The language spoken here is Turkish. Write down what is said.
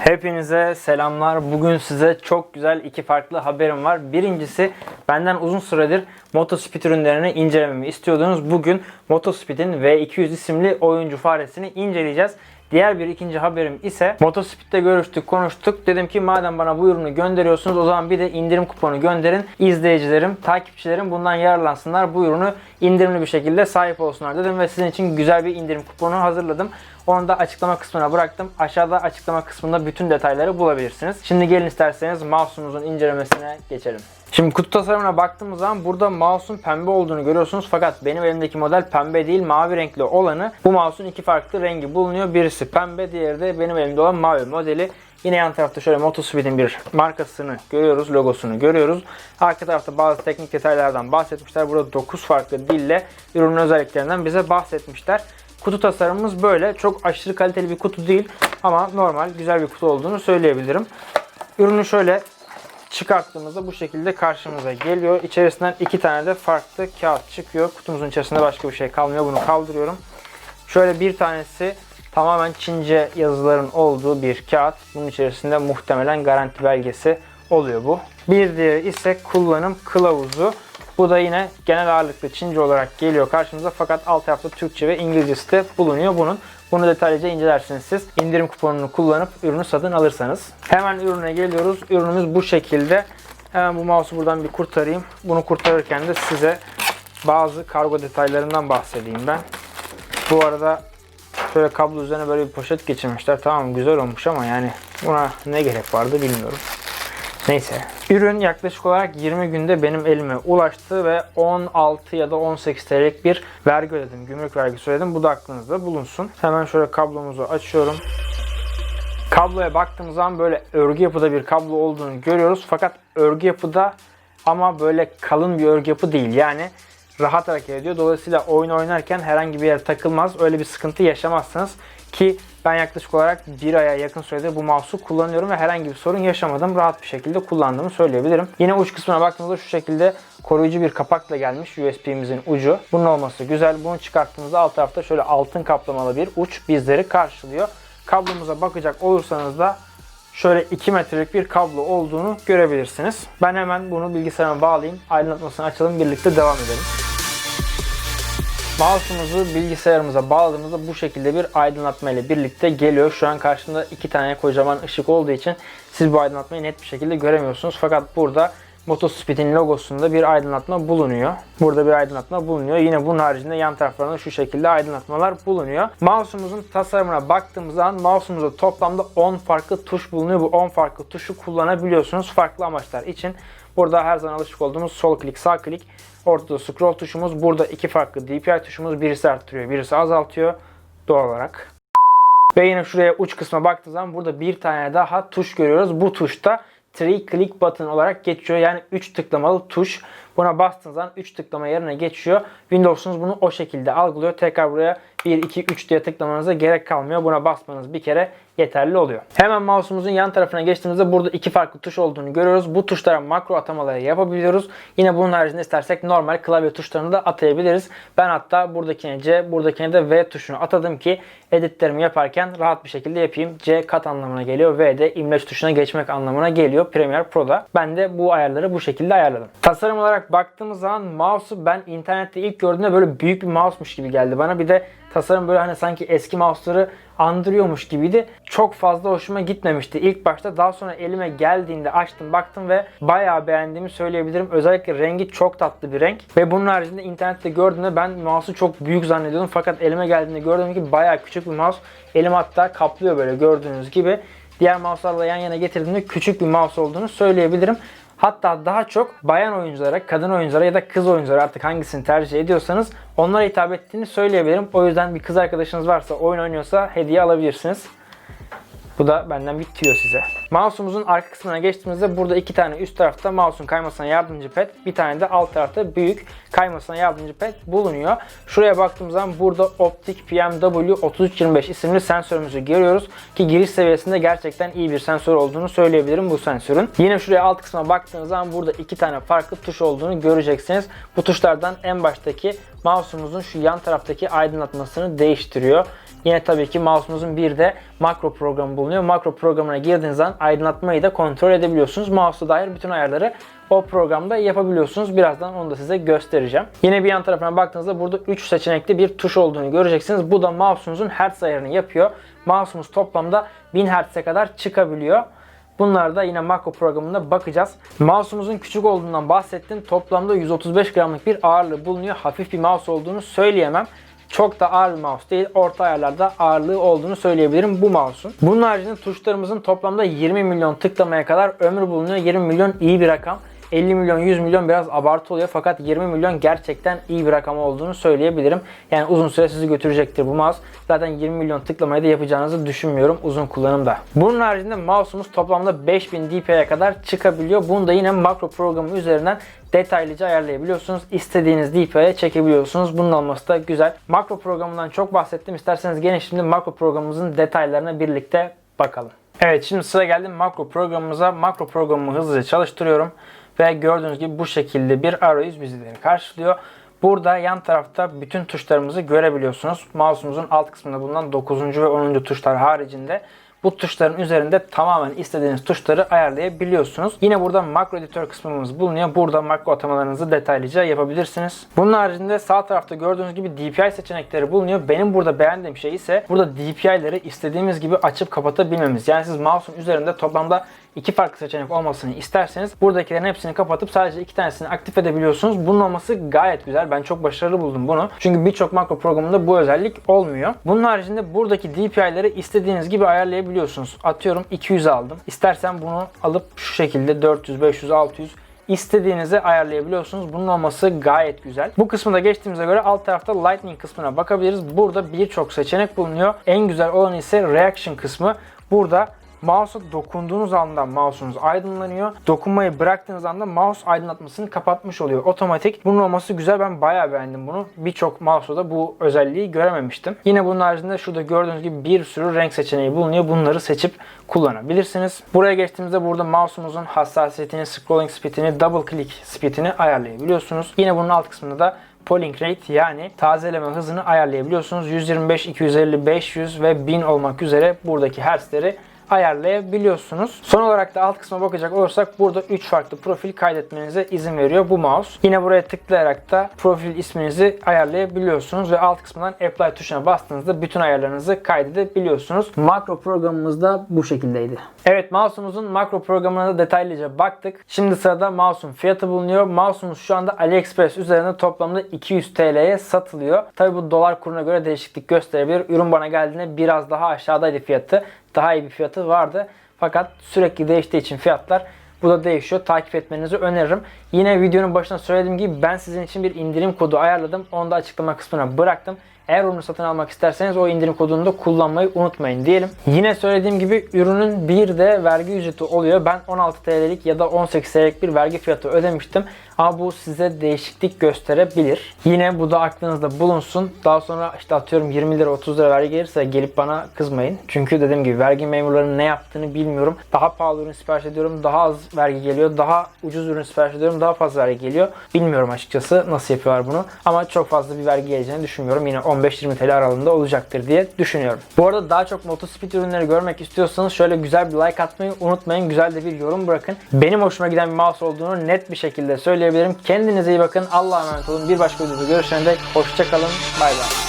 Hepinize selamlar. Bugün size çok güzel iki farklı haberim var. Birincisi benden uzun süredir Motospeed ürünlerini incelememi istiyordunuz. Bugün Motospeed'in V200 isimli oyuncu faresini inceleyeceğiz. Diğer bir ikinci haberim ise Motospeed'de görüştük, konuştuk. Dedim ki madem bana bu ürünü gönderiyorsunuz o zaman bir de indirim kuponu gönderin. İzleyicilerim, takipçilerim bundan yararlansınlar. Bu ürünü indirimli bir şekilde sahip olsunlar dedim ve sizin için güzel bir indirim kuponu hazırladım. Onu da açıklama kısmına bıraktım. Aşağıda açıklama kısmında bütün detayları bulabilirsiniz. Şimdi gelin isterseniz mouse'umuzun incelemesine geçelim. Şimdi kutu tasarımına baktığımız zaman burada mouse'un pembe olduğunu görüyorsunuz. Fakat benim elimdeki model pembe değil mavi renkli olanı. Bu mouse'un iki farklı rengi bulunuyor. Birisi pembe diğeri de benim elimde olan mavi modeli. Yine yan tarafta şöyle Motospeed'in bir markasını görüyoruz, logosunu görüyoruz. Arka tarafta bazı teknik detaylardan bahsetmişler. Burada 9 farklı dille ürünün özelliklerinden bize bahsetmişler. Kutu tasarımımız böyle. Çok aşırı kaliteli bir kutu değil ama normal güzel bir kutu olduğunu söyleyebilirim. Ürünü şöyle çıkarttığımızda bu şekilde karşımıza geliyor. İçerisinden iki tane de farklı kağıt çıkıyor. Kutumuzun içerisinde başka bir şey kalmıyor. Bunu kaldırıyorum. Şöyle bir tanesi tamamen Çince yazıların olduğu bir kağıt. Bunun içerisinde muhtemelen garanti belgesi oluyor bu. Bir diğeri ise kullanım kılavuzu. Bu da yine genel ağırlıklı Çince olarak geliyor karşımıza fakat alt tarafta Türkçe ve İngilizcesi de bulunuyor bunun. Bunu detaylıca incelersiniz siz. İndirim kuponunu kullanıp ürünü satın alırsanız. Hemen ürüne geliyoruz. Ürünümüz bu şekilde. Hemen bu mouse'u buradan bir kurtarayım. Bunu kurtarırken de size bazı kargo detaylarından bahsedeyim ben. Bu arada şöyle kablo üzerine böyle bir poşet geçirmişler. Tamam güzel olmuş ama yani buna ne gerek vardı bilmiyorum. Neyse. Ürün yaklaşık olarak 20 günde benim elime ulaştı ve 16 ya da 18 TL'lik bir vergi ödedim. Gümrük vergisi ödedim. Bu da aklınızda bulunsun. Hemen şöyle kablomuzu açıyorum. Kabloya baktığımız zaman böyle örgü yapıda bir kablo olduğunu görüyoruz. Fakat örgü yapıda ama böyle kalın bir örgü yapı değil. Yani rahat hareket ediyor. Dolayısıyla oyun oynarken herhangi bir yere takılmaz. Öyle bir sıkıntı yaşamazsınız. Ki ben yaklaşık olarak bir aya yakın sürede bu mouse'u kullanıyorum ve herhangi bir sorun yaşamadım. Rahat bir şekilde kullandığımı söyleyebilirim. Yine uç kısmına baktığımızda şu şekilde koruyucu bir kapakla gelmiş USB'mizin ucu. Bunun olması güzel. Bunu çıkarttığımızda alt tarafta şöyle altın kaplamalı bir uç bizleri karşılıyor. Kablomuza bakacak olursanız da şöyle 2 metrelik bir kablo olduğunu görebilirsiniz. Ben hemen bunu bilgisayarıma bağlayayım. Aydınlatmasını açalım. Birlikte devam edelim. Mouse'umuzu bilgisayarımıza bağladığımızda bu şekilde bir aydınlatma ile birlikte geliyor. Şu an karşımda iki tane kocaman ışık olduğu için siz bu aydınlatmayı net bir şekilde göremiyorsunuz. Fakat burada Motospeed'in logosunda bir aydınlatma bulunuyor. Burada bir aydınlatma bulunuyor. Yine bunun haricinde yan taraflarında şu şekilde aydınlatmalar bulunuyor. Mouse'umuzun tasarımına baktığımız zaman mouse'umuzda toplamda 10 farklı tuş bulunuyor. Bu 10 farklı tuşu kullanabiliyorsunuz farklı amaçlar için. Burada her zaman alışık olduğumuz sol klik, sağ klik, ortada scroll tuşumuz. Burada iki farklı DPI tuşumuz. Birisi arttırıyor, birisi azaltıyor doğal olarak. Ve yine şuraya uç kısma baktığınız zaman burada bir tane daha tuş görüyoruz. Bu tuşta 3 click button olarak geçiyor. Yani 3 tıklamalı tuş. Buna bastığınız zaman 3 tıklama yerine geçiyor. Windows'unuz bunu o şekilde algılıyor. Tekrar buraya 1, 2, 3 diye tıklamanıza gerek kalmıyor. Buna basmanız bir kere yeterli oluyor. Hemen mouse'umuzun yan tarafına geçtiğimizde burada iki farklı tuş olduğunu görüyoruz. Bu tuşlara makro atamaları yapabiliyoruz. Yine bunun haricinde istersek normal klavye tuşlarını da atayabiliriz. Ben hatta buradakine C, buradakine de V tuşunu atadım ki editlerimi yaparken rahat bir şekilde yapayım. C kat anlamına geliyor. V de imleç tuşuna geçmek anlamına geliyor Premiere Pro'da. Ben de bu ayarları bu şekilde ayarladım. Tasarım olarak baktığımız zaman mouse'u ben internette ilk gördüğümde böyle büyük bir mouse'muş gibi geldi bana. Bir de tasarım böyle hani sanki eski mouse'ları andırıyormuş gibiydi. Çok fazla hoşuma gitmemişti ilk başta. Daha sonra elime geldiğinde açtım baktım ve bayağı beğendiğimi söyleyebilirim. Özellikle rengi çok tatlı bir renk. Ve bunun haricinde internette gördüğümde ben mouse'u çok büyük zannediyordum. Fakat elime geldiğinde gördüğüm gibi bayağı küçük bir mouse. Elim hatta kaplıyor böyle gördüğünüz gibi. Diğer mouse'larla yan yana getirdiğimde küçük bir mouse olduğunu söyleyebilirim. Hatta daha çok bayan oyunculara, kadın oyunculara ya da kız oyunculara artık hangisini tercih ediyorsanız onlara hitap ettiğini söyleyebilirim. O yüzden bir kız arkadaşınız varsa, oyun oynuyorsa hediye alabilirsiniz. Bu da benden bir size. Mouse'umuzun arka kısmına geçtiğimizde burada iki tane üst tarafta mouse'un kaymasına yardımcı pad, bir tane de alt tarafta büyük kaymasına yardımcı pad bulunuyor. Şuraya baktığımız zaman burada Optic PMW 3325 isimli sensörümüzü görüyoruz ki giriş seviyesinde gerçekten iyi bir sensör olduğunu söyleyebilirim bu sensörün. Yine şuraya alt kısma baktığınız zaman burada iki tane farklı tuş olduğunu göreceksiniz. Bu tuşlardan en baştaki mouse'umuzun şu yan taraftaki aydınlatmasını değiştiriyor. Yine tabii ki mouse'umuzun bir de makro programı bulunuyor. Makro programına girdiğiniz zaman aydınlatmayı da kontrol edebiliyorsunuz. Mouse'a dair bütün ayarları o programda yapabiliyorsunuz. Birazdan onu da size göstereceğim. Yine bir yan tarafına baktığınızda burada 3 seçenekli bir tuş olduğunu göreceksiniz. Bu da mouse'unuzun hertz ayarını yapıyor. Mouse'umuz toplamda 1000 Hz'e kadar çıkabiliyor. Bunlar da yine makro programında bakacağız. Mouse'umuzun küçük olduğundan bahsettim. Toplamda 135 gramlık bir ağırlığı bulunuyor. Hafif bir mouse olduğunu söyleyemem. Çok da ağır bir mouse değil. Orta ayarlarda ağırlığı olduğunu söyleyebilirim bu mouse'un. Bunun haricinde tuşlarımızın toplamda 20 milyon tıklamaya kadar ömrü bulunuyor. 20 milyon iyi bir rakam. 50 milyon 100 milyon biraz abartı oluyor fakat 20 milyon gerçekten iyi bir rakam olduğunu söyleyebilirim. Yani uzun süre sizi götürecektir bu mouse. Zaten 20 milyon tıklamayı da yapacağınızı düşünmüyorum uzun kullanımda. Bunun haricinde mouse'umuz toplamda 5000 dpi'ye kadar çıkabiliyor. Bunu da yine makro programı üzerinden detaylıca ayarlayabiliyorsunuz. İstediğiniz dpi'ye çekebiliyorsunuz. Bunun olması da güzel. Makro programından çok bahsettim. İsterseniz gelin şimdi makro programımızın detaylarına birlikte bakalım. Evet şimdi sıra geldi makro programımıza. Makro programımı hızlıca çalıştırıyorum. Ve gördüğünüz gibi bu şekilde bir arayüz bizleri karşılıyor. Burada yan tarafta bütün tuşlarımızı görebiliyorsunuz. Mouse'umuzun alt kısmında bulunan 9. ve 10. tuşlar haricinde bu tuşların üzerinde tamamen istediğiniz tuşları ayarlayabiliyorsunuz. Yine burada makro editör kısmımız bulunuyor. Burada makro atamalarınızı detaylıca yapabilirsiniz. Bunun haricinde sağ tarafta gördüğünüz gibi DPI seçenekleri bulunuyor. Benim burada beğendiğim şey ise burada DPI'leri istediğimiz gibi açıp kapatabilmemiz. Yani siz mouse'un üzerinde toplamda iki farklı seçenek olmasını isterseniz buradakilerin hepsini kapatıp sadece iki tanesini aktif edebiliyorsunuz. Bunun olması gayet güzel. Ben çok başarılı buldum bunu. Çünkü birçok makro programında bu özellik olmuyor. Bunun haricinde buradaki DPI'leri istediğiniz gibi ayarlayabiliyorsunuz. Atıyorum 200 aldım. İstersen bunu alıp şu şekilde 400, 500, 600 istediğinizi ayarlayabiliyorsunuz. Bunun olması gayet güzel. Bu kısmı da geçtiğimize göre alt tarafta Lightning kısmına bakabiliriz. Burada birçok seçenek bulunuyor. En güzel olan ise Reaction kısmı. Burada Mouse'a dokunduğunuz anda mouse'unuz aydınlanıyor. Dokunmayı bıraktığınız anda mouse aydınlatmasını kapatmış oluyor otomatik. Bunun olması güzel. Ben bayağı beğendim bunu. Birçok mouse'da da bu özelliği görememiştim. Yine bunun haricinde şurada gördüğünüz gibi bir sürü renk seçeneği bulunuyor. Bunları seçip kullanabilirsiniz. Buraya geçtiğimizde burada mouse'umuzun hassasiyetini, scrolling speedini, double click speedini ayarlayabiliyorsunuz. Yine bunun alt kısmında da polling rate yani tazeleme hızını ayarlayabiliyorsunuz. 125, 250, 500 ve 1000 olmak üzere buradaki hertzleri ayarlayabiliyorsunuz. Son olarak da alt kısma bakacak olursak burada 3 farklı profil kaydetmenize izin veriyor bu mouse. Yine buraya tıklayarak da profil isminizi ayarlayabiliyorsunuz ve alt kısmından apply tuşuna bastığınızda bütün ayarlarınızı kaydedebiliyorsunuz. Makro programımız da bu şekildeydi. Evet mouse'umuzun makro programına da detaylıca baktık. Şimdi sırada mouse'un fiyatı bulunuyor. Mouse'umuz şu anda AliExpress üzerinde toplamda 200 TL'ye satılıyor. Tabi bu dolar kuruna göre değişiklik gösterebilir. Ürün bana geldiğinde biraz daha aşağıdaydı fiyatı daha iyi bir fiyatı vardı. Fakat sürekli değiştiği için fiyatlar bu da değişiyor. Takip etmenizi öneririm. Yine videonun başında söylediğim gibi ben sizin için bir indirim kodu ayarladım. Onu da açıklama kısmına bıraktım. Eğer ürünü satın almak isterseniz o indirim kodunu da kullanmayı unutmayın diyelim. Yine söylediğim gibi ürünün bir de vergi ücreti oluyor. Ben 16 TL'lik ya da 18 TL'lik bir vergi fiyatı ödemiştim. Ama bu size değişiklik gösterebilir. Yine bu da aklınızda bulunsun. Daha sonra işte atıyorum 20 lira 30 lira vergi gelirse gelip bana kızmayın. Çünkü dediğim gibi vergi memurlarının ne yaptığını bilmiyorum. Daha pahalı ürün sipariş ediyorum. Daha az vergi geliyor. Daha ucuz ürün sipariş ediyorum. Daha fazla vergi geliyor. Bilmiyorum açıkçası nasıl yapıyorlar bunu. Ama çok fazla bir vergi geleceğini düşünmüyorum. Yine 15-20 TL aralığında olacaktır diye düşünüyorum. Bu arada daha çok Motospeed ürünleri görmek istiyorsanız şöyle güzel bir like atmayı unutmayın. Güzel de bir yorum bırakın. Benim hoşuma giden bir mouse olduğunu net bir şekilde söyleyebilirim. Kendinize iyi bakın. Allah'a emanet olun. Bir başka videoda görüşene dek hoşçakalın. Bay bay.